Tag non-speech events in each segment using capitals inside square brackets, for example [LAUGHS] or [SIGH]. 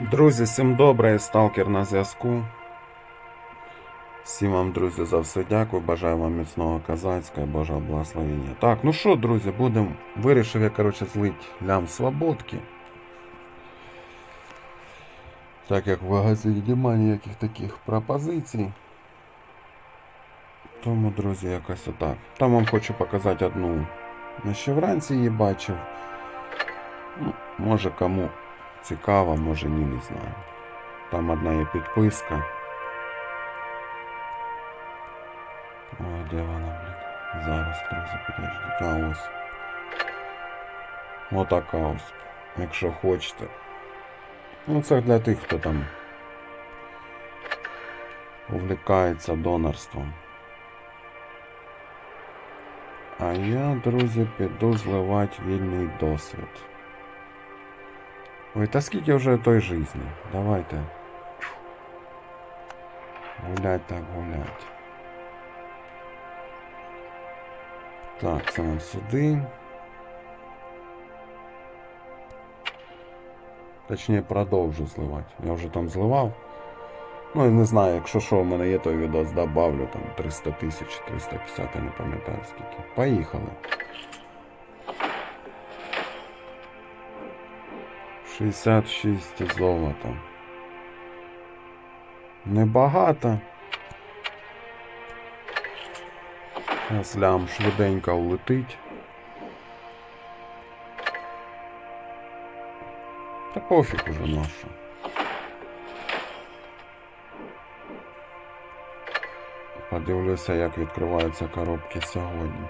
Друзі, всім добре, сталкер на зв'язку. Всім вам, друзі, за все дякую. Бажаю вам міцного козацького, Божого благословення. Так, ну що, друзі, будемо. Вирішив я, коротше, злить лям свободки. Так як в магазині немає ніяких таких пропозицій. Тому, друзі, якось отак. Там вам хочу показати одну. Я ще вранці її бачив. Ну, може кому цікаво, може ні, не знаю. Там одна є підписка. Ой, де вона, блін? Зараз, друзі, підождіть. А ось. Отака ось. Якщо хочете. Ну, це для тих, хто там увлікається донорством. А я, друзі, піду зливати вільний досвід. Ой, та скільки вже той жизни? Давайте. Гулять так гулять. Так, це нам сюди. Точніше, продовжу зливати. Я вже там зливав. Ну і не знаю, якщо що, в мене є той відос, добавлю там 300 тисяч, 350, я не пам'ятаю скільки. Поїхали. 66 золота. Небагато. Зараз лям швиденько улетить. Та пофіг уже нашу. Подивлюся, як відкриваються коробки сьогодні.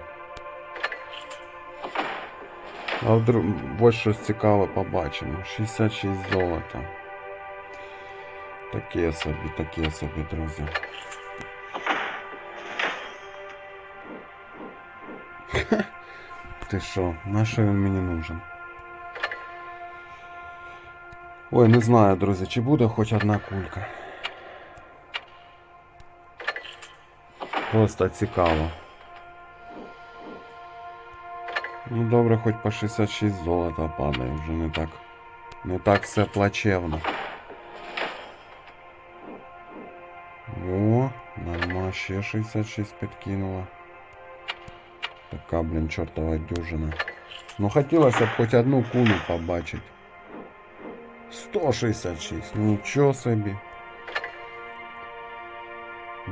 А вдруг ось щось цікаве побачимо. 66 золота. Таке собі, таке собі, друзі. Ти що, на що він мені нужен? Ой, не знаю, друзі, чи буде хоч одна кулька. Просто цікаво. Ну добре, хоч по 66 золота падає, вже не так. Не так все плачевно. О, норма, ще 66 підкинула. Така, блін, чортова дюжина. Ну хотілося б хоч одну кулю побачити. 166, нічого собі.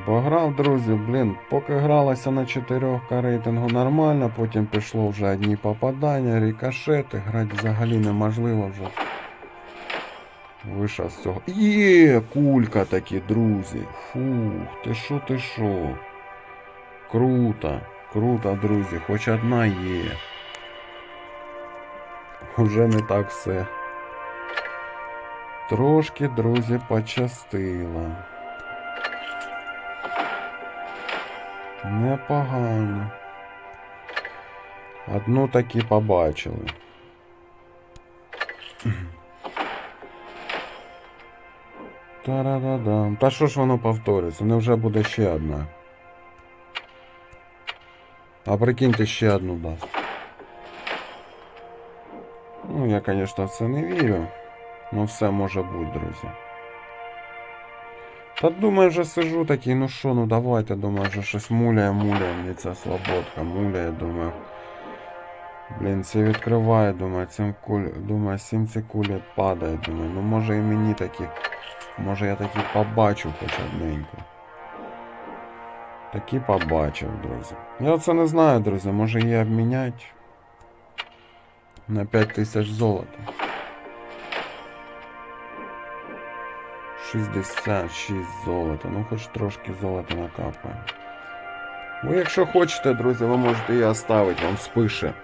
Бо грав, друзі, блін, поки гралося на 4 рейтингу нормально, потім пішло вже одні попадання, рикошети, грати взагалі неможливо вже. Вийшов з цього. Є, кулька такі, друзі. Фух, ти шо, ти шо. Круто, круто, друзі, хоч одна є. Вже не так все. Трошки, друзі, почастило. Непогано. Одну таки побачили. Та-да-да-дам. Та що ж воно повторюється? Невже буде ще одна? А прикиньте, ще одну дасть. Ну, я, конечно, в це не вірю. Ну все може бути, друзі. Та думаю, вже сижу такий, ну що, ну давайте, думаю, вже щось муляє, муляє мені ця слободка, муляє, думаю. Блін, це відкриває, думаю, цим куль... думаю, сім ці кулі падає, думаю, ну може і мені такі. Може я такі побачу хоч одненько. Такі побачив, друзі. Я це не знаю, друзі, може її обміняти на 5 тисяч золота. 66 золота. Ну хоч трошки золота накапає. Ви якщо хочете, друзі, ви можете її оставити, вам спише.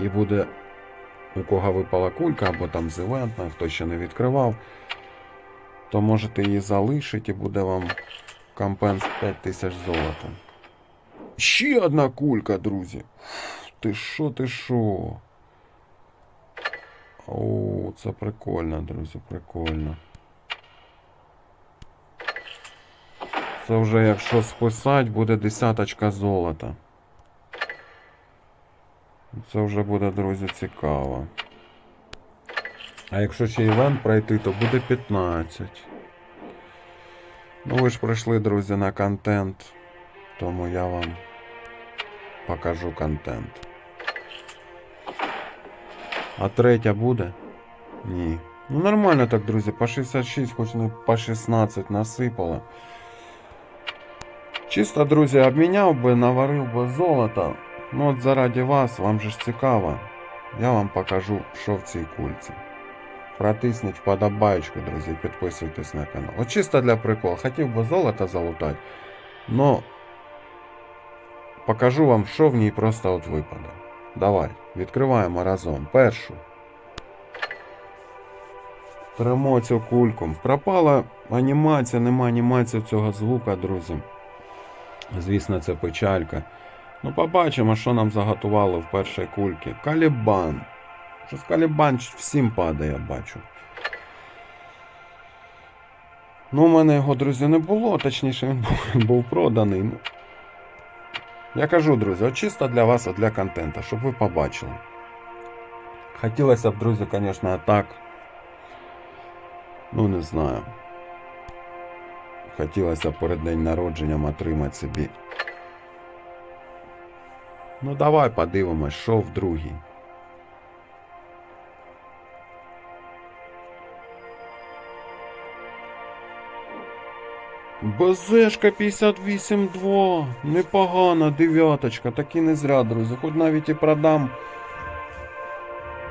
І буде у кого випала кулька, або там з івентна, хто ще не відкривав, то можете її залишити і буде вам компенс 5000 золота. Ще одна кулька, друзі. Ти що, ти що? О, це прикольно, друзі, прикольно. Це вже якщо списати, буде десяточка золота. Це вже буде, друзі, цікаво. А якщо ще івент пройти, то буде 15. Ну ви ж прийшли, друзі, на контент. Тому я вам покажу контент. А третя буде? Ні. Ну нормально так, друзі, по 66, хоч не по 16 насипало. Чисто, друзі, обміняв би, наварив би золото. Ну от заради вас, вам же ж цікаво. Я вам покажу, що в цій кульці. Протисніть вподобаєчку, друзі, підписуйтесь на канал. От чисто для приколу. Хотів би золото залутати, но покажу вам, що в ній просто от випаде. Давай, відкриваємо разом. Першу. Тремо цю кульку. Пропала анімація, нема анімації цього звука, друзі. Звісно, це печалька. Ну, побачимо, що нам заготували в першій кульці. Калібан. Щось калібан всім падає, я бачу. Ну, у мене його, друзі, не було, точніше, він був, був проданий. Ну, я кажу, друзі, от чисто для вас, от для контенту, щоб ви побачили. Хотілося б, друзі, звісно, так. Ну, не знаю. Хотілося перед день народженням отримати собі. Ну, давай подивимось, що в другій. БЗшка 58.2. Непогана дев'яточка. Так і не зря, друзі. Хоч навіть і продам,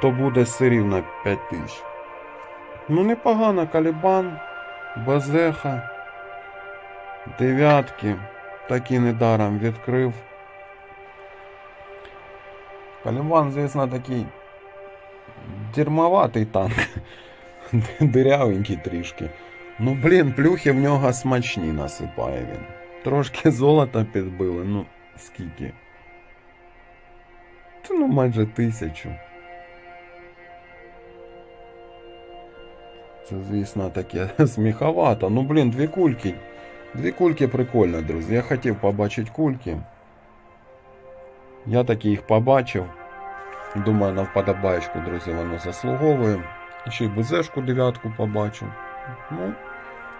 то буде все рівно 5 тисяч. Ну, непогано, Калібан, Базеха, дев'ятки. Так і недаром відкрив. Калібан, звісно, такий дермоватий танк. [LAUGHS] Дирявенький трішки. Ну, блін, плюхи в нього смачні насипає він. Трошки золота підбили, ну скільки? Та ну майже тисячу. Це, звісно, таке [LAUGHS] сміховато. Ну, блін, дві кульки. Дві кульки прикольно, друзі. Я хотів побачити кульки. Я таки їх побачив. Думаю, на вподобаєчку, друзі, воно заслуговує. Ще й БЗшку дев'ятку побачив. Ну,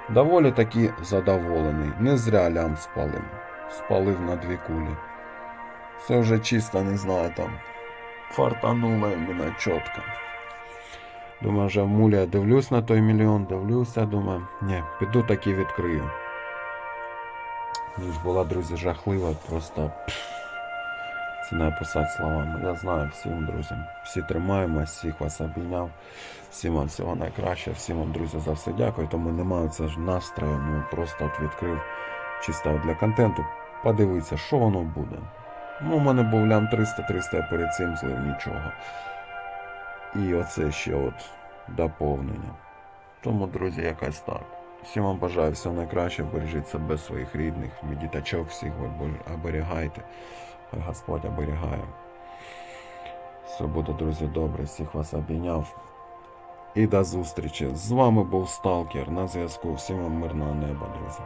доволі таки задоволений. Не зря лям спалив. Спалив на дві кулі. Це вже чисто, не знаю, там. Фартануло іменно чітко. Думаю, вже в мулі я дивлюсь на той мільйон, дивлюся, думаю, ні, піду таки відкрию. Ніж була, друзі, жахлива, просто пф, це не описати словами. Я знаю всім, друзі. Всі тримаємось, всіх вас обійняв. Всім вам всього найкраще, всім вам, друзі, за все дякую. Тому немає це ж настрою. Ну просто от відкрив чисто для контенту. Подивитися, що воно буде. Ну, у мене був лям 300-300, я перед цим злив нічого. І оце ще от доповнення. Тому, друзі, якось так. Всім вам бажаю всього найкраще, бережіть себе, своїх рідних, діточок, всіх оберігайте. Господь оберігає. Все буде, друзі, добре, всіх вас обійняв. І до зустрічі. З вами був Сталкер на зв'язку. Всім вам мирного неба, друзі.